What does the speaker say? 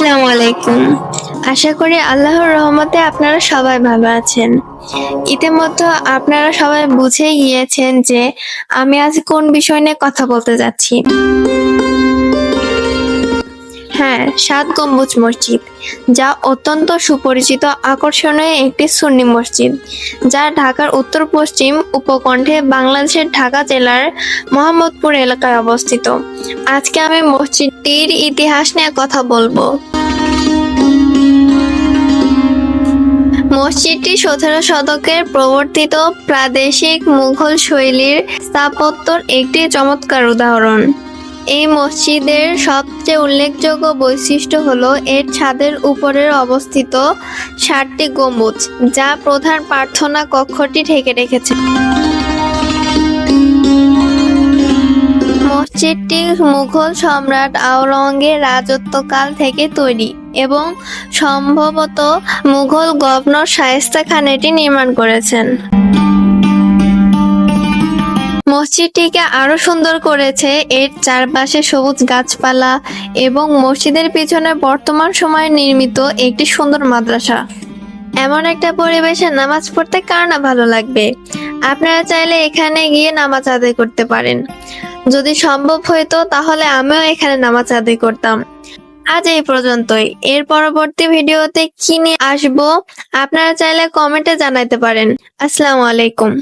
আলাইকুম। আশা করি আল্লাহর রহমতে আপনারা সবাই ভালো আছেন। ইতিমধ্যে আপনারা সবাই বুঝে গিয়েছেন যে আমি আজ কোন বিষয় নিয়ে কথা বলতে যাচ্ছি। হ্যাঁ সাত গম্বুজ মসজিদ, যা অত্যন্ত সুপরিচিত আকর্ষণীয় একটি সুন্নি মসজিদ, যা ঢাকার উত্তর পশ্চিম উপকণ্ঠে বাংলাদেশের ঢাকা জেলার মোহাম্মদপুর এলাকায় অবস্থিত। আজকে আমি মসজিদটির ইতিহাস নিয়ে কথা বলব। মসজিদটি সতেরো শতকের প্রবর্তিত প্রাদেশিক মুঘল শৈলীর স্থাপত্যর একটি চমৎকার উদাহরণ। এই মসজিদের সবচেয়ে উল্লেখযোগ্য বৈশিষ্ট্য হলো এর ছাদের উপরের অবস্থিত ষাটটি গম্বুজ, যা প্রধান প্রার্থনা কক্ষটি ঢেকে রেখেছে। মসজিদটি মুঘল সম্রাট আওরঙ্গের রাজত্বকাল থেকে তৈরি এবং সম্ভবত মুঘল গভর্নর শায়েস্তা খান এটি নির্মাণ করেছেন। মসজিদটিকে আরও সুন্দর করেছে। এর চারপাশে সবুজ গাছপালা এবং মসজিদের পিছনে বর্তমান সময়ে নির্মিত একটি সুন্দর মাদ্রাসা। এমন একটা পরিবেশে নামাজ পড়তে কার না ভালো লাগবে? আপনারা চাইলে এখানে গিয়ে নামাজ আদায় করতে পারেন। যদি সম্ভব হইতো তাহলে আমিও এখানে নামাজ আদায় করতাম। আজ এই পর্যন্তই। এর পরবর্তী ভিডিওতে কি নিয়ে আসব, আপনারা চাইলে কমেন্টে জানাতে পারেন। আসসালামু আলাইকুম।